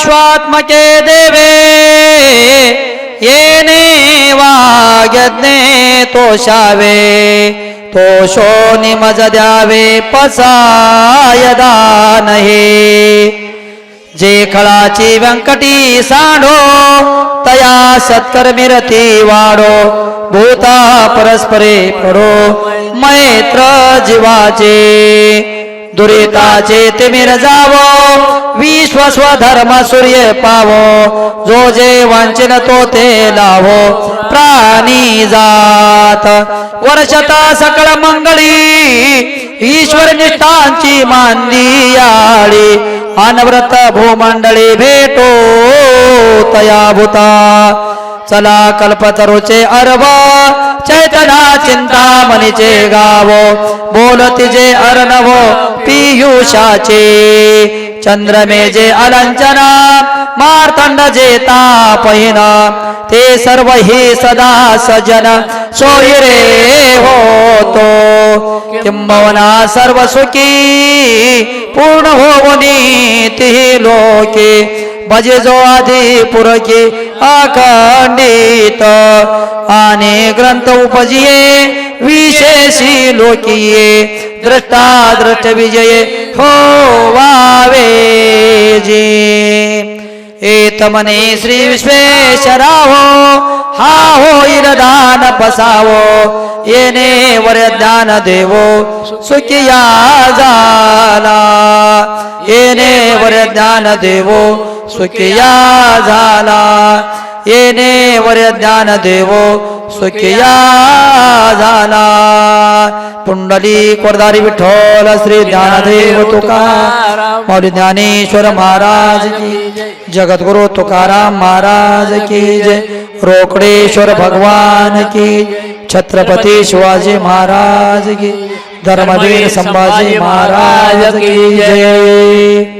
विश्वात्मके देवे, येने वाग्यज्ञे तोषावे, तोषो निमज द्यावे पसायदा नहे जे खळाची व्यंकटी सांडो, तया सत्कर्मी रती वाढो भूता परस्परे पडो, मैत्र जीवाचे। दुरिताचे तिमिर जावो, विश्व स्वधर्म सूर्य पावो, जो जे वांचन तो ते लावो, प्राणी जात। वर्षता सकळ मंगळी ईश्वर निष्ठांची मांदी याळी, अनव्रत भूमंडळी भेटो तया भूता चला कल्पतरुचे अर्व चैतना चिंतामणीचे गाव बोलती जे अर्णव चंद्रमे जे अलंचना, मार्तंड जे तापहीन, ते सर्व ही सदा सजन सोयरे होतो। किंबवना सर्व सुखी पूर्ण होवनी ती लोके। भजे जो आधी पुरके अखंडित आणि ग्रंथ उपजिये विशेषी लोकिये दृष्टा दृष्ट विजये हो वावे जे। एतमने श्री विश्वेश्वराहो हा होईल दान पसावो येणे वरदान देवो, सुखिया झाला येणे वरदान देवो सुखिया झाला। येणे वरदान देवो श्री ज्ञानदेव तुकाराम ज्ञानेश्वर महाराज की जगद्गुरु तुकाराम महाराज की जय। रोकडेश्वर भगवान की छत्रपति शिवाजी महाराज की धर्मवीर संभाजी महाराज की जय।